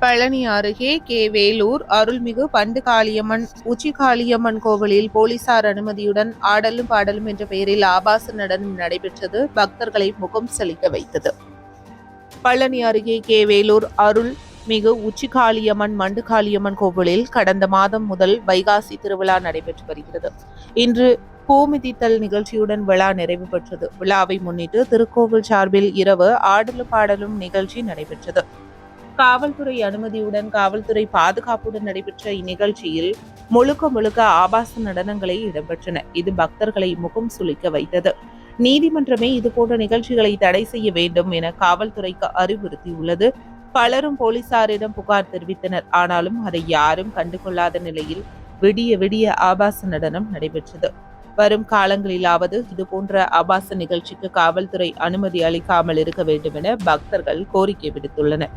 பழனி அருகே கே. வேலூர் அருள்மிகு பண்டு காளியம்மன் உச்சி காளியம்மன் கோவிலில் போலீசார் அனுமதியுடன் ஆடலும் பாடலும் என்ற பெயரில் ஆபாச நடனம் நடைபெற்றது. பக்தர்களை முகம் செழிக்க வைத்தது. பழனி அருகே கே. வேலூர் அருள் மிகு உச்சிகாளியம்மன் மண்டுகாளியம்மன் கோவிலில் கடந்த மாதம் முதல் வைகாசி திருவிழா நடைபெற்று வருகிறது. இன்று பூமிதித்தல் நிகழ்ச்சியுடன் விழா நிறைவு பெற்றது. விழாவை முன்னிட்டு திருக்கோவில் சார்பில் இரவு ஆடலும் பாடலும் நிகழ்ச்சி நடைபெற்றது. காவல்துறை அனுமதியுடன் காவல்துறை பாதுகாப்புடன் நடைபெற்ற இந்நிகழ்ச்சியில் முழுக்க முழுக்க ஆபாச நடனங்களே இடம்பெற்றன. இது பக்தர்களை முகம் சுளிக்க வைத்தது. நீதிமன்றமே இதுபோன்ற நிகழ்ச்சிகளை தடை செய்ய வேண்டும் என காவல்துறைக்கு அறிவுறுத்தியுள்ளது. பலரும் போலீசாரிடம் புகார் தெரிவித்தனர். ஆனாலும் அதை யாரும் கண்டுகொள்ளாத நிலையில் விடிய விடிய ஆபாச நடனம் நடைபெற்றது. வரும் காலங்களிலாவது இதுபோன்ற ஆபாச நிகழ்ச்சிக்கு காவல்துறை அனுமதி அளிக்காமல் இருக்க வேண்டும் என பக்தர்கள் கோரிக்கை விடுத்துள்ளனர்.